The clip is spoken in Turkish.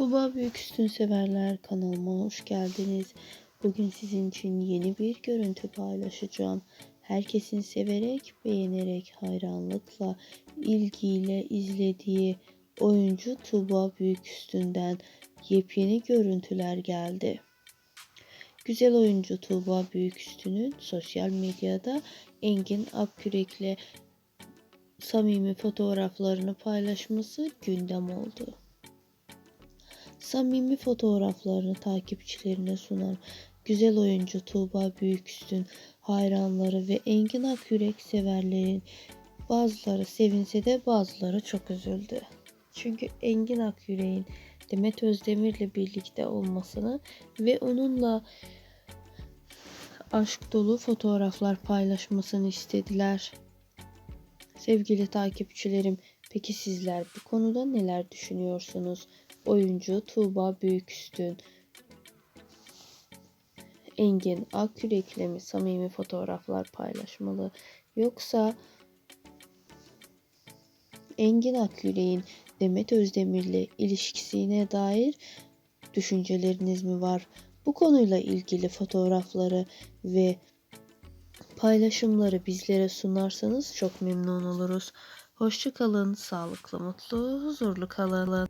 Tuğba Büyüküstün severler kanalıma hoş geldiniz. Bugün sizin için yeni bir görüntü paylaşacağım. Herkesin severek, beğenerek, hayranlıkla, ilgiyle izlediği oyuncu Tuğba Büyüküstün'den yepyeni görüntüler geldi. Güzel oyuncu Tuğba Büyüküstün'ün sosyal medyada Engin Akkürek'le samimi fotoğraflarını paylaşması gündem oldu. Samimi fotoğraflarını takipçilerine sunan güzel oyuncu Tuğba Büyüküstün hayranları ve Engin Akyürek severlerin bazıları sevinse de bazıları çok üzüldü. Çünkü Engin Akyürek'in Demet Özdemir'le birlikte olmasını ve onunla aşk dolu fotoğraflar paylaşmasını istediler. Sevgili takipçilerim, peki sizler bu konuda neler düşünüyorsunuz? Oyuncu Tuğba Büyüküstün, Engin Akkürek'le mi samimi fotoğraflar paylaşmalı? Yoksa Engin Akkürek'in Demet Özdemir'le ilişkisine dair düşünceleriniz mi var? Bu konuyla ilgili fotoğrafları ve paylaşımları bizlere sunarsanız çok memnun oluruz. Hoşçakalın, sağlıklı, mutlu, huzurlu kalın.